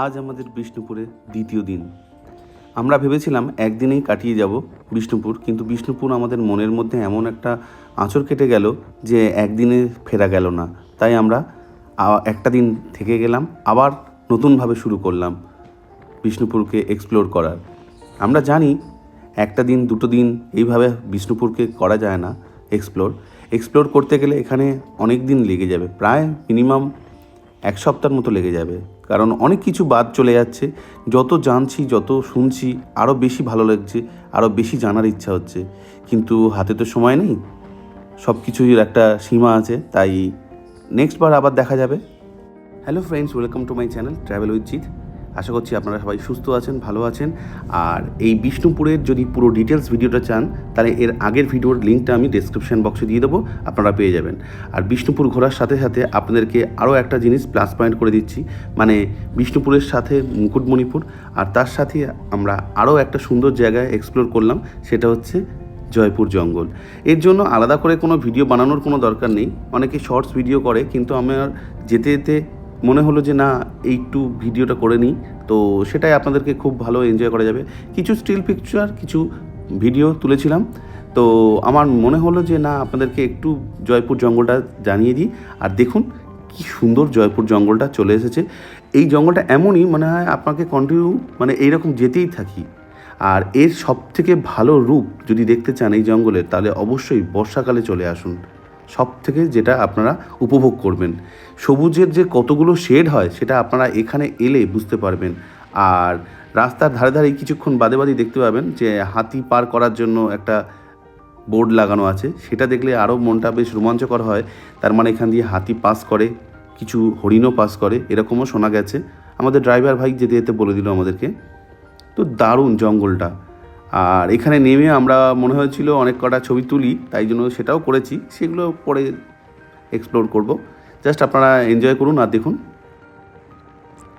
আজ আমাদের বিষ্ণুপুরে দ্বিতীয় দিন। আমরা ভেবেছিলাম একদিনেই কাটিয়ে যাব বিষ্ণুপুর, কিন্তু বিষ্ণুপুর আমাদের মনের মধ্যে এমন একটা আঁচড় কেটে গেল যে একদিনে ফেরা গেল না। তাই আমরা একটা দিন থেকে গেলাম, আবার নতুনভাবে শুরু করলাম বিষ্ণুপুরকে এক্সপ্লোর করার। আমরা জানি একটা দিন, দুটো দিন এইভাবে বিষ্ণুপুরকে করা যায় না এক্সপ্লোর এক্সপ্লোর করতে গেলে এখানে অনেক দিন লেগে যাবে, প্রায় মিনিমাম এক সপ্তাহের মতো লেগে যাবে। কারণ অনেক কিছু বাদ চলে যাচ্ছে। যত জানছি, যত শুনছি আরও বেশি ভালো লাগছে আরও বেশি জানার ইচ্ছা হচ্ছে। কিন্তু হাতে তো সময় নেই। সব কিছুর একটা সীমা আছে, তাই নেক্সট বার আবার দেখা যাবে। Hello friends welcome to my channel travel with Jeet আশা করছি আপনারা সবাই সুস্থ আছেন, ভালো আছেন। আর এই বিষ্ণুপুরের যদি পুরো ডিটেলস ভিডিওটা চান, তাহলে এর আগের ভিডিওর লিঙ্কটা আমি ডেসক্রিপশন বক্সে দিয়ে দেবো, আপনারা পেয়ে যাবেন। আর বিষ্ণুপুর ঘোরার সাথে সাথে আপনাদেরকে আরও একটা জিনিস প্লাস পয়েন্ট করে দিচ্ছি মানে বিষ্ণুপুরের সাথে মুকুটমণিপুর। আর তার সাথে আমরা আরও একটা সুন্দর জায়গায় এক্সপ্লোর করলাম, সেটা হচ্ছে জয়পুর জঙ্গল। এর জন্য আলাদা করে কোনো ভিডিও বানানোর কোনো দরকার নেই। অনেকে শর্টস ভিডিও করে, কিন্তু আমার যেতে যেতে মনে হলো যে না এই একটু ভিডিওটা করে নিই। তো সেটাই আপনাদেরকে খুব ভালো এনজয় করা যাবে। কিছু স্টিল পিকচার কিছু ভিডিও তুলেছিলাম। তো আমার মনে হলো যে না, আপনাদেরকে একটু জয়পুর জঙ্গলটা জানিয়ে দিই। আর দেখুন, কি সুন্দর জয়পুর জঙ্গলটা চলে এসেছে। এই জঙ্গলটা এমনই, মনে হয় আপনাকে কন্টিনিউ মানে এইরকম যেতেই থাকি। আর এর সব থেকে ভালো রূপ যদি দেখতে চান এই জঙ্গলের তাহলে অবশ্যই বর্ষাকালে চলে আসুন। সব থেকে যেটা আপনারা উপভোগ করবেন। সবুজের যে কতগুলো শেড হয়, সেটা আপনারা এখানে এলে বুঝতে পারবেন। আর রাস্তার ধারে ধারে কিছুক্ষণ বাদে বাদে দেখতে পাবেন যে, হাতি পার করার জন্য একটা বোর্ড লাগানো আছে। সেটা দেখলে আরও মনটা বেশ রোমাঞ্চকর হয়। তার মানে এখান দিয়ে হাতি পাস করে, কিছু হরিণও পাস করে, এরকমও শোনা গেছে। আমাদের ড্রাইভার ভাই যেতে যেতে বলে দিল আমাদেরকে, তো দারুণ জঙ্গলটা। আর এখানে নেমে আমরা মনে হয়েছিল অনেক কটা ছবি তুলি, তাই জন্য সেটাও করেছি। সেগুলো পরে এক্সপ্লোর করব। জাস্ট আপনারা এনজয় করুন আর দেখুন।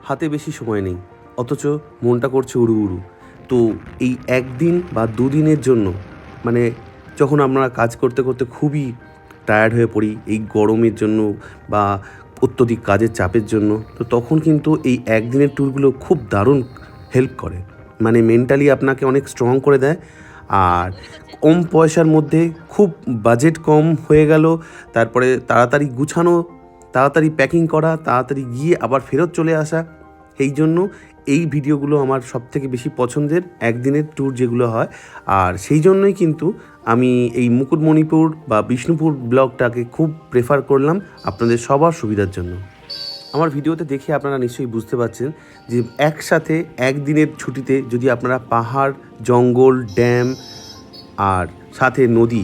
হাতে বেশি সময় নেই, অথচ মনটা করছে উড়ু উড়ু। তো এই একদিন বা দুদিনের জন্য মানে যখন আমরা কাজ করতে করতে খুবই টায়ার্ড হয়ে পড়ি, এই গরমের জন্য বা অত্যধিক কাজের চাপের জন্য, তো তখন কিন্তু এই একদিনের ট্যুরগুলো খুব দারুণ হেল্প করে। মানে মেন্টালি আপনাকে অনেক স্ট্রং করে দেয়। আর কম পয়সার মধ্যে খুব বাজেট কম হয়ে গেল। তারপরে তাড়াতাড়ি গুছানো, তাড়াতাড়ি প্যাকিং করা, তাড়াতাড়ি গিয়ে আবার ফেরত চলে আসা। এই জন্য এই ভিডিওগুলো আমার সব থেকে বেশি পছন্দের একদিনের ট্যুর যেগুলো হয়। আর সেই জন্যই কিন্তু আমি এই মুকুটমণিপুর বা বিষ্ণুপুর ব্লগটাকে খুব প্রেফার করলাম আপনাদের সবার সুবিধার জন্য। আমার ভিডিওতে দেখে আপনারা নিশ্চয়ই বুঝতে পারছেন যে একসাথে একদিনের ছুটিতে যদি আপনারা পাহাড়, জঙ্গল, ড্যাম আর সাথে নদী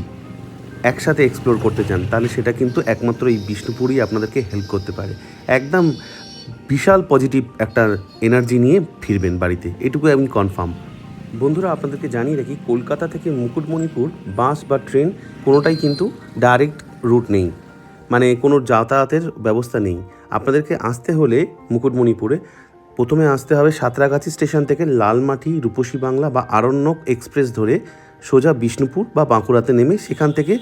একসাথে এক্সপ্লোর করতে চান, তাহলে সেটা কিন্তু একমাত্র এই বিষ্ণুপুরই আপনাদেরকে হেল্প করতে পারে। একদম বিশাল পজিটিভ একটা এনার্জি নিয়ে ফিরবেন বাড়িতে। এটুকু আমি কনফার্ম বন্ধুরা, আপনাদেরকে জানিয়ে রাখি, কলকাতা থেকে মুকুটমণিপুর বাস বা ট্রেন কোনোটাই কিন্তু ডাইরেক্ট রুট নেই। মানে কোনো যাতায়াতের ব্যবস্থা নেই। আপনাদেরকে আসতে হলে মুকুটমণিপুরে প্রথমে আসতে হবে সাঁতরাগাছি স্টেশন থেকে লালমাটি, রূপসী বাংলা বা আরণ্যক এক্সপ্রেস ধরে সোজা বিষ্ণুপুর বা বাঁকুড়াতে নেমে সেখান থেকে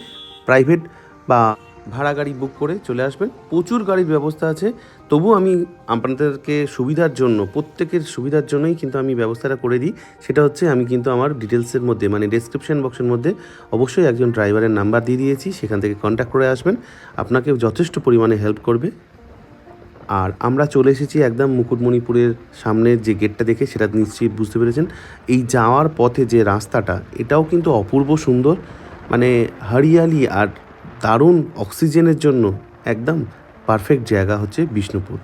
প্রাইভেট বা ভাড়া গাড়ি বুক করে চলে আসবেন। প্রচুর গাড়ির ব্যবস্থা আছে। তবু আমি আপনাদেরকে সুবিধার জন্য, প্রত্যেকের সুবিধার জন্যই কিন্তু আমি ব্যবস্থাটা করে দিই। সেটা হচ্ছে আমি কিন্তু আমার ডিটেলসের মধ্যে মানে ডেসক্রিপশন বক্সের মধ্যে অবশ্যই একজন ড্রাইভারের নাম্বার দিয়ে দিয়েছি। সেখান থেকে কন্ট্যাক্ট করে আসবেন। আপনাকে যথেষ্ট পরিমাণে হেল্প করবে। আর আমরা চলে এসেছি একদম মুকুটমণিপুরের সামনের যে গেটটা দেখে, সেটা নিশ্চয়ই বুঝতে পেরেছেন। এই যাওয়ার পথে যে রাস্তাটা, এটাও কিন্তু অপূর্ব সুন্দর। মানে হরিয়ালি আর দারুণ অক্সিজেনের জন্য একদম পারফেক্ট জায়গা হচ্ছে বিষ্ণুপুর।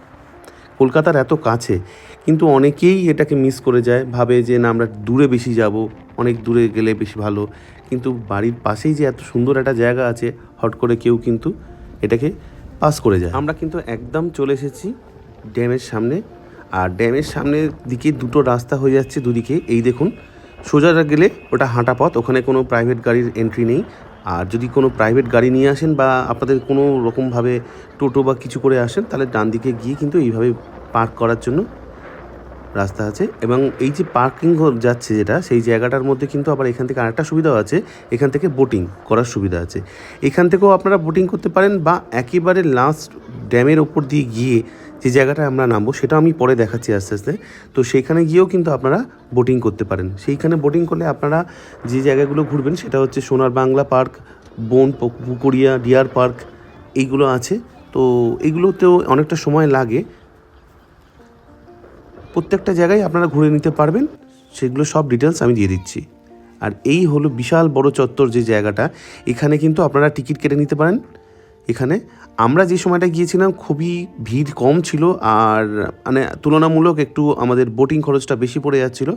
কলকাতার এত কাছে, কিন্তু অনেকেই এটাকে মিস করে যায়, ভাবে যে না, আমরা দূরে বেশি যাব, অনেক দূরে গেলে বেশি ভালো। কিন্তু বাড়ির পাশেই যে এত সুন্দর একটা জায়গা আছে, হট করে কেউ কিন্তু এটাকে পাস করে যায়। আমরা কিন্তু একদম চলে এসেছি ড্যামের সামনে, আর ড্যামের সামনের দিকে দুটো রাস্তা হয়ে যাচ্ছে দুদিকে। এই দেখুন, সোজা গেলে ওটা হাঁটা পথ, ওখানে কোনো প্রাইভেট গাড়ির এন্ট্রি নেই। আর যদি কোনো প্রাইভেট গাড়ি নিয়ে আসেন বা আপনাদের কোনো রকমভাবে টোটো বা কিছু করে আসেন, তাহলে ডান দিকে গিয়ে কিন্তু এইভাবে পার্ক করার জন্য রাস্তা আছে। এবং এই যে পার্কিং যাচ্ছে যেটা, সেই জায়গাটার মধ্যে কিন্তু আবার এখান থেকে আরেকটা সুবিধাও আছে, এখান থেকে বোটিং করার সুবিধা আছে। এখান থেকেও আপনারা বোটিং করতে পারেন বা একেবারে লাস্ট ড্যামের ওপর দিয়ে গিয়ে যে জায়গাটায় আমরা নামবো, সেটা আমি পরে দেখাচ্ছি আস্তে আস্তে। তো সেইখানে গিয়েও কিন্তু আপনারা বোটিং করতে পারেন। সেইখানে বোটিং করলে আপনারা যে জায়গাগুলো ঘুরবেন, সেটা হচ্ছে সোনার বাংলা পার্ক, বন পুকুরিয়া, ডিয়ার পার্ক, এইগুলো আছে। তো এইগুলোতেও অনেকটা সময় লাগে। প্রত্যেকটা জায়গায় আপনারা ঘুরে নিতে পারবেন। সেগুলো সব ডিটেলস আমি দিয়ে দিচ্ছি। আর এই হলো বিশাল বড় চত্বর যে জায়গাটা, এখানে কিন্তু আপনারা টিকিট কেটে নিতে পারেন। এখানে। আমরা যে সময়টা গিয়েছিলাম, খুবই ভিড় কম ছিল আর মানে তুলনামূলক একটু আমাদের বোটিং খরচটা বেশি পড়ে যাচ্ছিল।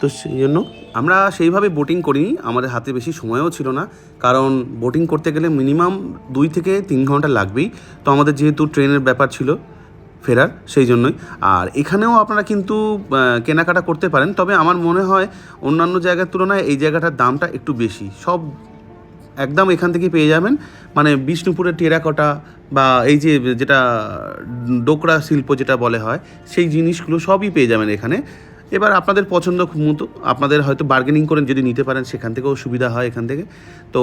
তো সেই জন্য আমরা সেইভাবে বোটিং করিনি, আমাদের হাতে বেশি সময়ও ছিল না। কারণ বোটিং করতে গেলে মিনিমাম দুই থেকে তিন ঘণ্টা লাগবেই। তো আমাদের যেহেতু ট্রেনের ব্যাপার ছিল ফেরার, সেই জন্যই। আর এখানেও আপনারা কিন্তু কেনাকাটা করতে পারেন। তবে আমার মনে হয় অন্যান্য জায়গার তুলনায় এই জায়গাটার দামটা একটু বেশি। সব একদম এখান থেকে পেয়ে যাবেন। মানে বিষ্ণুপুরের টেরাকটা বা এই যে যেটা ডোকরা শিল্প যেটা বলে হয়, সেই জিনিসগুলো সবই পেয়ে যাবেন এখানে। এবার আপনাদের পছন্দ মতো, আপনাদের হয়তো বার্গেনিং করেন যদি নিতে পারেন, সেখান থেকেও সুবিধা হয় এখান থেকে। তো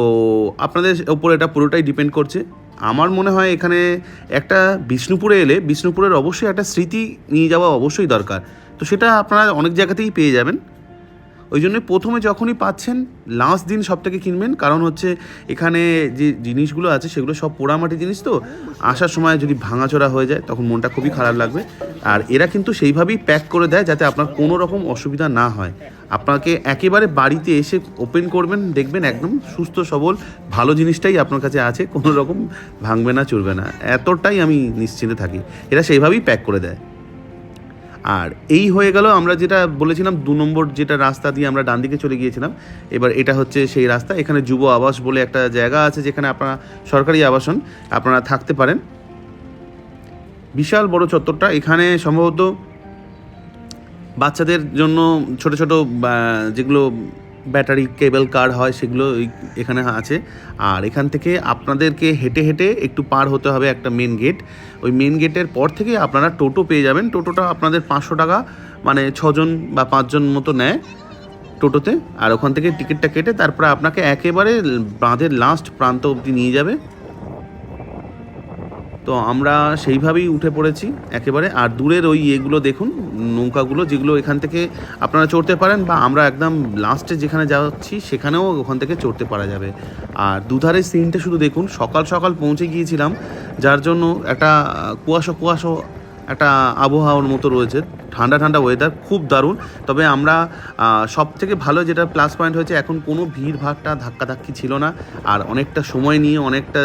আপনাদের ওপর এটা পুরোটাই ডিপেন্ড করছে। আমার মনে হয় এখানে একটা বিষ্ণুপুরে এলে, বিষ্ণুপুরের অবশ্যই একটা স্মৃতি নিয়ে যাওয়া অবশ্যই দরকার। তো সেটা আপনারা অনেক জায়গাতেই পেয়ে যাবেন। ওই জন্য প্রথমে যখনই পাচ্ছেন লাস্ট দিন সব থেকে কিনবেন। কারণ হচ্ছে এখানে যে জিনিসগুলো আছে, সেগুলো সব পোড়ামাটি জিনিস তো। আসার সময় যদি ভাঙাচোরা হয়ে যায়, তখন মনটা খুবই খারাপ লাগবে। আর এরা কিন্তু সেইভাবেই প্যাক করে দেয়, যাতে আপনার কোনো রকম অসুবিধা না হয়। আপনাকে একেবারে বাড়িতে এসে ওপেন করবেন, দেখবেন একদম সুস্থ, সবল, ভালো জিনিসটাই আপনার কাছে আছে। কোনো রকম ভাঙবে না চলবে না। এতটাই আমি নিশ্চিন্তে থাকি। এরা সেইভাবেই প্যাক করে দেয়। আর এই হয়ে গেল, আমরা যেটা বলেছিলাম, দু নম্বর যেটা রাস্তা দিয়ে আমরা ডান দিকে চলে গিয়েছিলাম, এবার এটা হচ্ছে সেই রাস্তা। এখানে যুব আবাস বলে একটা জায়গা আছে যেখানে আপনারা, সরকারি আবাসন, আপনারা থাকতে পারেন। বিশাল বড় চত্বরটা, এখানে সম্ভবত বাচ্চাদের জন্য ছোট ছোট যেগুলো ব্যাটারি কেবল কার হয় সেগুলো এখানে আছে। আর এখান থেকে আপনাদেরকে হেঁটে হেঁটে একটু পার হতে হবে একটা মেন গেট ওই মেন গেটের পর থেকে আপনারা টোটো পেয়ে যাবেন। টোটোটা আপনাদের পাঁচশো টাকা মানে ছজন বা পাঁচজন মতো নেয় টোটোতে। আর ওখান থেকে টিকিটটা কেটে তারপরে আপনাকে একেবারে বাঁধের লাস্ট প্রান্ত অবধি নিয়ে যাবে। তো আমরা সেইভাবেই উঠে পড়েছি একেবারে। আর দূরের ওই ইয়েগুলো দেখুন, নৌকাগুলো যেগুলো এখান থেকে আপনারা চড়তে পারেন বা আমরা একদম লাস্টে যেখানে যাচ্ছি সেখানেও ওখান থেকে চড়তে পারা যাবে। আর দুধারের সিনটা শুধু দেখুন, সকাল সকাল পৌঁছে গিয়েছিলাম, যার জন্য একটা কুয়াশো কুয়াশো একটা আবহাওয়ার মতো রয়েছে। ঠান্ডা ঠান্ডা ওয়েদার খুব দারুণ। তবে আমরা সব থেকে ভালো যেটা প্লাস পয়েন্ট হয়েছে, এখন কোনো ভিড় ভাড়টা ধাক্কাধাক্কি ছিল না। আর অনেকটা সময় নিয়ে অনেকটা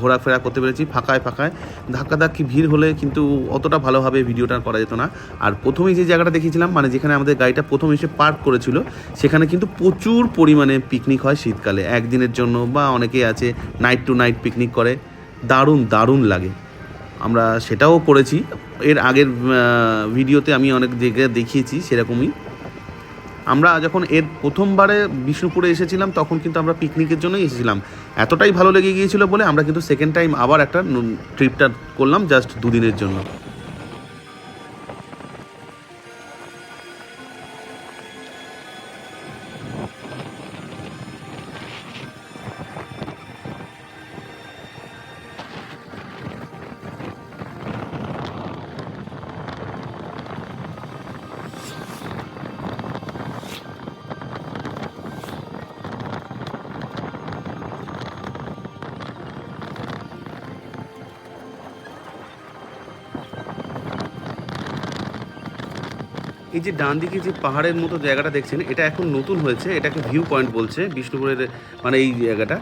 ঘোরাফেরা করতে পেরেছি, ফাঁকায় ফাঁকায়। ধাক্কাধাক্কি ভিড় হলে কিন্তু অতটা ভালোভাবে ভিডিওটা করা যেত না। আর প্রথমেই যে জায়গাটা দেখিয়েছিলাম মানে যেখানে আমাদের গাড়িটা প্রথম এসে পার্ক করেছিল, সেখানে কিন্তু প্রচুর পরিমাণে পিকনিক হয় শীতকালে। একদিনের জন্য বা অনেকেই আছে নাইট টু নাইট পিকনিক করে। দারুণ দারুণ লাগে। আমরা সেটাও করেছি। এর আগের ভিডিওতে আমি অনেক জায়গায় দেখিয়েছি সেরকমই। আমরা যখন এর প্রথমবারে বিষ্ণুপুরে এসেছিলাম, তখন কিন্তু আমরা পিকনিকের জন্যই এসেছিলাম। এতটাই ভালো লেগে গিয়েছিল বলে আমরা কিন্তু সেকেন্ড টাইম আবার একটা ট্রিপটা করলাম জাস্ট দুদিনের জন্য। এই যে ডান দিকে যে পাহাড়ের মতো জায়গাটা দেখছেন, এটা এখন নতুন হয়েছে, এটাকে ভিউ পয়েন্ট বলছে, বিষ্ণুপুরের মানে এই জায়গাটা।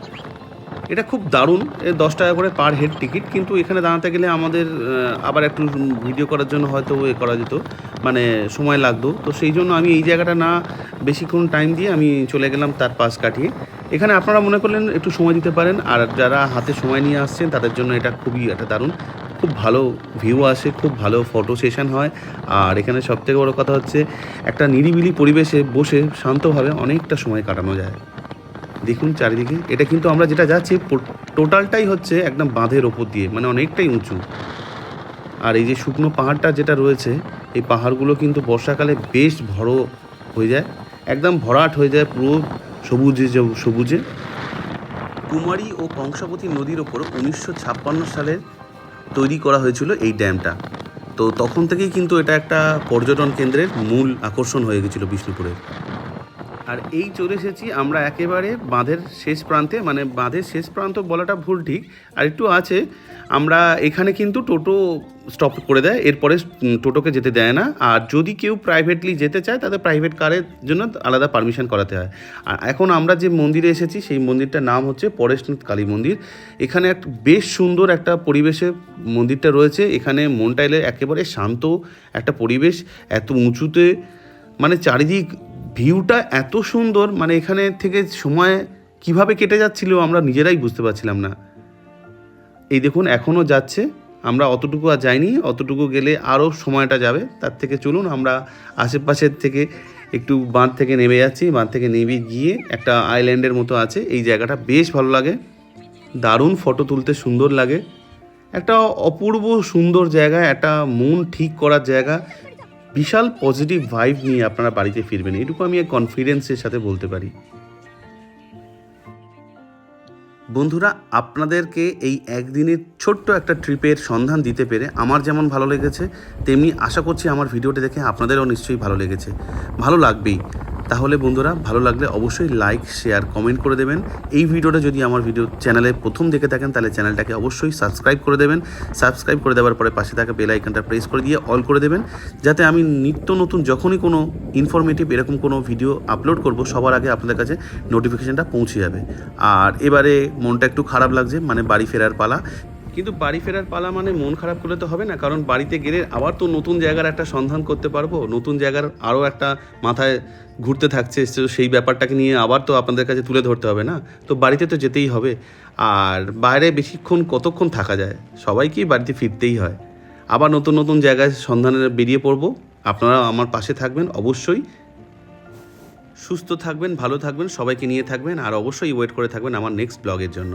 এটা খুব দারুণ দশ টাকা করে পার হেড টিকিট কিন্তু এখানে দাঁড়াতে গেলে আমাদের আবার একটু ভিডিও করার জন্য হয়তো এ করা যেত মানে সময় লাগতো। তো সেই জন্য আমি এই জায়গাটা না বেশিক্ষণ টাইম দিয়ে আমি চলে গেলাম তার পাশ কাটিয়ে। এখানে আপনারা মনে করলেন একটু সময় দিতে পারেন, আর যারা হাতে সময় নিয়ে আসছেন, তাদের জন্য এটা খুবই একটা দারুণ। খুব ভালো ভিউ আসে, খুব ভালো ফটো সেশন হয়। আর এখানে সবথেকে বড় কথা হচ্ছে, একটা নিরিবিলি পরিবেশে বসে শান্তভাবে অনেকটা সময় কাটানো যায়। দেখুন চারিদিকে, এটা কিন্তু আমরা যেটা যাচ্ছি টোটালটাই হচ্ছে একদম বাঁধের ওপর দিয়ে মানে অনেকটাই উঁচু। আর এই যে শুকনো পাহাড়টা যেটা রয়েছে, এই পাহাড়গুলো কিন্তু বর্ষাকালে বেশ ভরো হয়ে যায়, একদম ভরাট হয়ে যায় পুরো সবুজে সবুজে। কুমারী ও কংসাবতী নদীর ওপর উনিশশো ছাপ্পান্ন সালে তৈরি করা হয়েছিল এই ড্যামটা। তো তখন থেকেই কিন্তু এটা একটা পর্যটন কেন্দ্রের মূল আকর্ষণ হয়ে গেছিল বিষ্ণুপুরের। আর এই চলে এসেছি আমরা একেবারে বাঁধের শেষ প্রান্তে মানে বাঁধের শেষ প্রান্ত বলাটা ভুল ঠিক, আর একটু আছে, আমরা এখানে কিন্তু টোটো স্টপ করে দেয়, এরপরে টোটোকে যেতে দেয় না, আর যদি কেউ প্রাইভেটলি যেতে চায়, তাদের প্রাইভেট কারের জন্য আলাদা পারমিশন করাতে হয়। আর এখন আমরা যে মন্দিরে এসেছি, সেই মন্দিরটার নাম হচ্ছে পরেশনাথ কালী মন্দির। এখানে এক বেশ সুন্দর একটা পরিবেশে মন্দিরটা রয়েছে, এখানে মনটা এলে একেবারে শান্ত একটা পরিবেশ, এত উঁচুতে মানে চারিদিক ভিউটা এত সুন্দর মানে এখানে থেকে সময় কীভাবে কেটে যাচ্ছিল আমরা নিজেরাই বুঝতে পারছিলাম না। এই দেখুন, এখনও যাচ্ছে। আমরা অতটুকু আর যাইনি, অতটুকু গেলে আরও সময়টা যাবে। তার থেকে চলুন, আমরা আশেপাশের থেকে একটু বাঁধ থেকে নেমে যাচ্ছি। বাঁধ থেকে নেমে গিয়ে একটা আইল্যান্ডের মতো আছে। এই জায়গাটা বেশ ভালো লাগে। দারুণ ফটো তুলতে সুন্দর লাগে। একটা অপূর্ব সুন্দর জায়গা, একটা মন ঠিক করার জায়গা। বিশাল পজিটিভ ভাইব নিয়ে আপনারা বাড়িতে ফিরবেন। এটুকু আমি এক কনফিডেন্সের সাথে বলতে পারি। বন্ধুরা, আপনাদেরকে এই একদিনের ছোট্ট একটা ট্রিপের সন্ধান দিতে পেরে আমার যেমন ভালো লেগেছে, তেমনি আশা করছি আমার ভিডিওটি দেখে আপনাদেরও নিশ্চয়ই ভালো লেগেছে। ভালো লাগবেই। তাহলে বন্ধুরা ভালো লাগলে অবশ্যই লাইক শেয়ার কমেন্ট করে দেবেন। এই ভিডিওটা যদি আমার ভিডিও চ্যানেলে প্রথম দেখে থাকেন, তাহলে চ্যানেলটাকে অবশ্যই সাবস্ক্রাইব করে দেবেন। সাবস্ক্রাইব করে দেওয়ার পরে পাশে থাকা বেল আইকনটা প্রেস করে দিয়ে অল করে দেবেন। যাতে আমি নিত্য নতুন যখনই কোনো ইনফরমেটিভ এরকম কোনো ভিডিও আপলোড করব, সবার আগে আপনাদের কাছে নোটিফিকেশানটা পৌঁছে যাবে। আর এবারে মনটা একটু খারাপ লাগছে মানে বাড়ি ফেরার পালা। কিন্তু বাড়ি ফেরার পালা মানে মন খারাপ করলে তো হবে না, কারণ বাড়িতে গেলে আবার তো নতুন জায়গার একটা সন্ধান করতে পারব, নতুন জায়গার আরও একটা মাথায় ঘুরতে থাকছে সেই ব্যাপারটাকে নিয়ে আবার তো আপনাদের কাছে তুলে ধরতে হবে না? তো বাড়িতে তো যেতেই হবে। আর বাইরে বেশিক্ষণ কতক্ষণ থাকা যায়? সবাইকেই বাড়িতে ফিরতেই হয়। আবার নতুন নতুন জায়গায় সন্ধানে বেরিয়ে পড়ব। আপনারা আমার পাশে থাকবেন অবশ্যই। সুস্থ থাকবেন, ভালো থাকবেন, সবাইকে নিয়ে থাকবেন, আর অবশ্যই ওয়েট করে থাকবেন আমার নেক্সট ব্লগের জন্য।